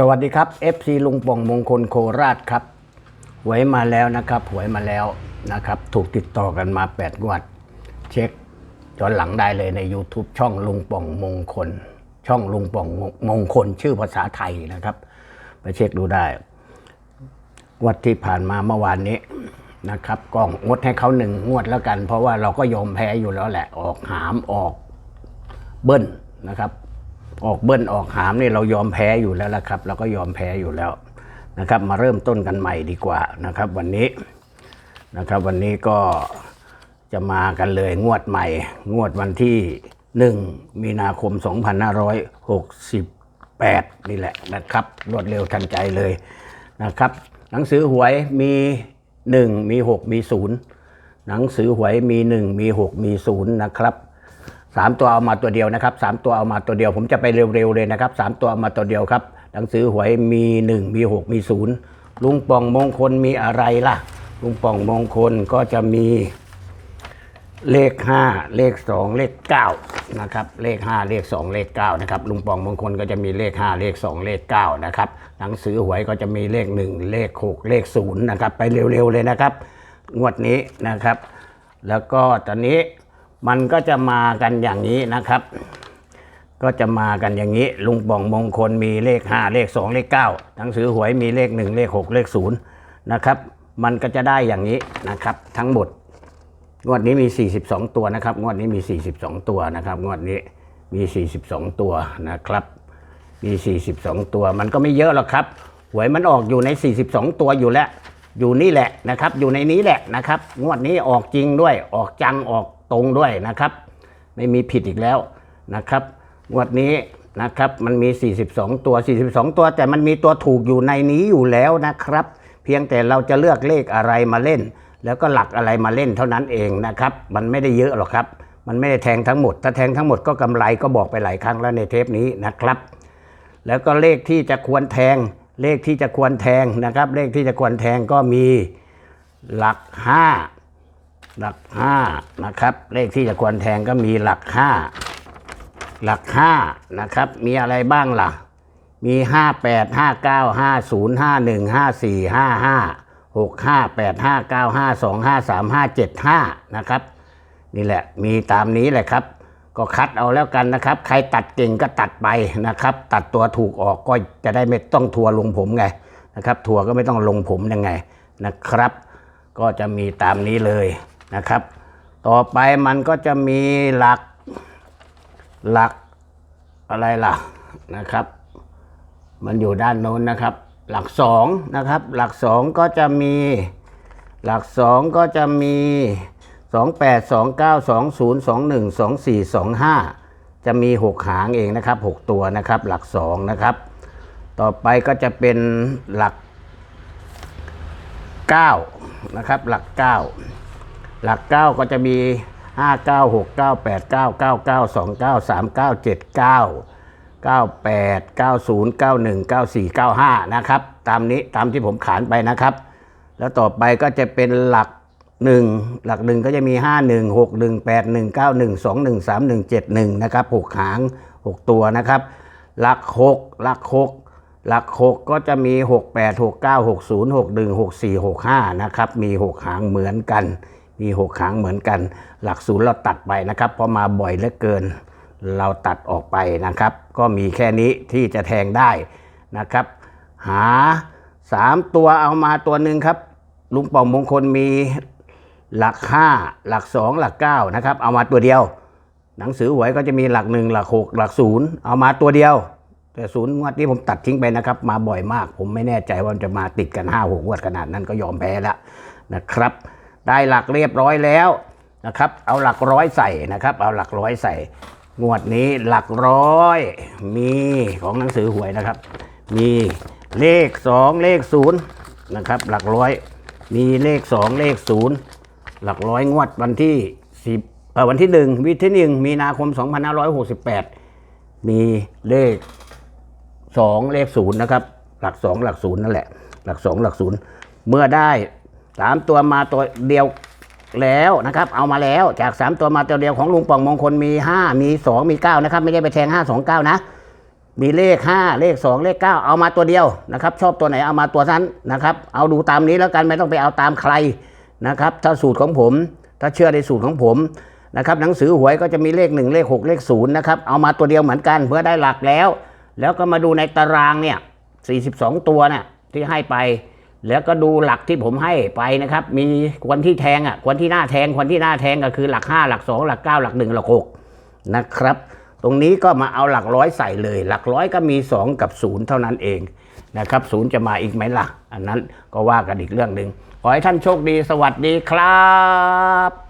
สวัสดีครับ FC ลุงป่องมงคลโคราชครับ หวยมาแล้วนะครับ หวยมาแล้วนะครับ ถูกติดต่อกันมา 8 งวด เช็คย้อนหลังได้เลยใน YouTube ช่องลุงป่องมงคล ช่องลุงป่องมงคลชื่อภาษาไทยนะครับ ไปเช็คดูได้งวดที่ผ่านมาเมื่อวานนี้นะครับก็งดให้เขาหนึ่งงวดแล้วกัน เพราะว่าเราก็ยอมแพ้อยู่แล้วแหละ ออกหามออกเบิ้ลนะครับ ออกเบิ้ลออกหามนี่เรายอมแพ้อยู่แล้วละครับ เราก็ยอมแพ้อยู่แล้วนะครับ มาเริ่มต้นกันใหม่ดีกว่านะครับ วันนี้นะครับวันนี้ก็จะมากันเลยงวดใหม่ งวดวันที่ 1 มีนาคม 2568 นี่แหละนะครับ รวดเร็วทันใจเลยนะครับ หนังสือหวยมี 1 มี 6 มี 0 หนังสือหวยมี 1 มี 6 มี 0 นะครับ สามตัวเอามาตัวเดียวนะครับสามตัวเอามาตัวเดียว ผมจะไปเร็วๆเลยนะครับสามตัวเอามาตัวเดียวครับ หนังสือหวยมีหนึ่งมีหกมีศูนย์ลุงป่องมงคลมีอะไรล่ะ ลุงป่องมงคลก็จะมีเลขห้าเลขสองเลขเก้านะครับเลขห้าเลขสองเลขเก้านะครับลุงปองมงคลก็จะมีเลขห้าเลขสองเลขเก้านะครับหนังสือหวยก็จะมีเลขหนึ่งเลขหกเลขศูนย์นะครับไปเร็วๆเลยนะครับ งวดนี้นะครับ แล้วก็ตอนนี้ มันก็จะมากันอย่างนี้นะครับ ก็จะมากันอย่างนี้ ลุงป่องมงคลมีเลข 5 เลข 2 เลข9หนังสือหวยมีเลข 1 เลข 6 เลข0นะครับ มันก็จะได้อย่างนี้นะครับ ทั้งหมด งวดนี้มี 42 ตัวนะครับ งวดนี้มี 42 ตัวนะครับ งวดนี้มี 42 ตัวนะครับ มี 42 ตัว มันก็ไม่เยอะหรอกครับ หวยมันออกอยู่ใน 42 ตัวอยู่แล้ว อยู่นี่แหละนะครับ อยู่ในนี้แหละนะครับ งวดนี้ออกจริงด้วย ออกจัง ออก ตรงด้วยนะครับ ไม่มีผิดอีกแล้วนะครับงวดนี้นะครับมันมี 42 ตัว 42 ตัว แต่มันมีตัวถูกอยู่ในนี้อยู่แล้วนะครับ เพียงแต่เราจะเลือกเลขอะไรมาเล่น แล้วก็หลักอะไรมาเล่นเท่านั้นเองนะครับ มันไม่ได้เยอะหรอกครับ มันไม่ได้แทงทั้งหมด ถ้าแทงทั้งหมดก็กำไรก็บอกไปหลายครั้งแล้วในเทปนี้นะครับ แล้วก็เลขที่จะควรแทง เลขที่จะควรแทงนะครับ เลขที่จะควรแทงก็มีหลักห้า หลักห้านะครับ เลขที่จะควรแทงก็มีหลักห้าหลักห้านะครับ มีอะไรบ้างล่ะ มีห้าแปดห้าเก้าห้าศูนย์ห้าหนึ่งห้าสี่ห้าห้าหกห้าแปดห้าเก้าห้าสองห้าสามห้าเจ็ดห้านะครับ นี่แหละมีตามนี้แหละครับ ก็คัดเอาแล้วกันนะครับ ใครตัดเก่งก็ตัดไปนะครับ ตัดตัวถูกออกก็จะได้ไม่ต้องทัวร์ลงผมไงนะครับ ทัวร์ก็ไม่ต้องลงผมยังไงนะครับ ก็จะมีตามนี้เลย นะครับ ต่อไปมันก็จะมีหลักหลักอะไรล่ะนะครับ มันอยู่ด้านโน้นนะครับ หลักสองนะครับ หลักสองก็จะมี หลักสองก็จะมีสองแปดสองเก้าสองศูนย์สองหนึ่งสองสี่สองห้าจะมีหกหางเองนะครับหกตัวนะครับ หลักสองนะครับ ต่อไปก็จะเป็นหลักเก้านะครับ หลักเก้า หลักเก้าก็จะมีห้าเก้าหกเก้าแปดเก้าเก้าเก้าสองเก้าสามเก้าเจ็ดเก้า98 90 91 94 95 นะครับ ตามนี้ตามที่ผมขานไปนะครับ แล้วต่อไปก็จะเป็นหลัก 1 หลักหนึ่งก็จะมี 5 1 6 1 8 1 9 1 2 1 3 1 7 1 นะครับ 6 หาง 6 ตัวนะครับ หลัก 6 หลัก 6หลัก 6 ก็จะมี 6 8 6 9 6 0 6 1 6 4 6 5 นะครับ มี 6 หางเหมือนกัน มี 6 หางเหมือนกัน หลักศูนย์เราตัดไปนะครับเพราะมาบ่อยเหลือเกิน เราตัดออกไปนะครับ ก็มีแค่นี้ที่จะแทงได้นะครับ หา 3 ตัวเอามาตัวหนึ่งครับ ลุงป่องมงคลมีหลัก 5 หลัก 2 หลัก 9 นะครับ เอามาตัวเดียว หนังสือหวยก็จะมีหลัก 1 หลัก 6 หลัก 0 เอามาตัวเดียว แต่ศูนย์งวดนี้ผมตัดทิ้งไปนะครับ มาบ่อยมาก ผมไม่แน่ใจว่าจะมาติดกัน 5 6งวดขนาดนั้นก็ยอมแพ้แล้วนะครับ ได้หลักเรียบร้อยแล้วนะครับ เอาหลักร้อยใส่นะครับ เอาหลักร้อยใส่ งวดนี้หลักร้อย มีของหนังสือหวยนะครับ มีเลขสองเลขศูนย์นะครับ หลักร้อย มีเลขสองเลขศูนย์หลักร้อยงวดวันที่สิบเออวันที่หนึ่งวิที่หนึ่งมีนาคม 2568 มีเลขสองเลขศูนย์นะครับ หลักสองหลักศูนย์นั่นแหละ หลักสองหลักศูนย์เมื่อได้ สามตัวมาตัวเดียวแล้วนะครับ เอามาแล้วจาก3ตัวมาตัวเดียวของลุงป่องมงคลมี5มี2มี9นะครับ ไม่ได้ไปแทง5 2 9นะ มีเลข5เลข2เลข9เอามาตัวเดียวนะครับ ชอบตัวไหนเอามาตัวนั้นนะครับ เอาดูตามนี้แล้วกันไม่ต้องไปเอาตามใครนะครับ ถ้าสูตรของผม ถ้าเชื่อในสูตรของผมนะครับ หนังสือหวยก็จะมีเลข1เลข6เลข0นย์นะครับเอามาตัวเดียวเหมือนกันเพื่อได้หลักแล้ว แล้วก็มาดูในตารางเนี่ย42ตัวเนี่ยที่ให้ไป แล้วก็ดูหลักที่ผมให้ไปนะครับ มีคนที่แทงอะคนที่หน้าแทงคนที่หน้าแทงก็คือหลัก 5 หลัก 2 หลัก 9 หลัก 1 หลัก 6 นะครับ ตรงนี้ก็มาเอาหลักร้อยใส่เลย หลักร้อยก็มี 2 กับ 0 เท่านั้นเองนะครับศูนย์จะมาอีกไหมล่ะ อันนั้นก็ว่ากันอีกเรื่องหนึ่งขอให้ท่านโชคดีสวัสดีครับ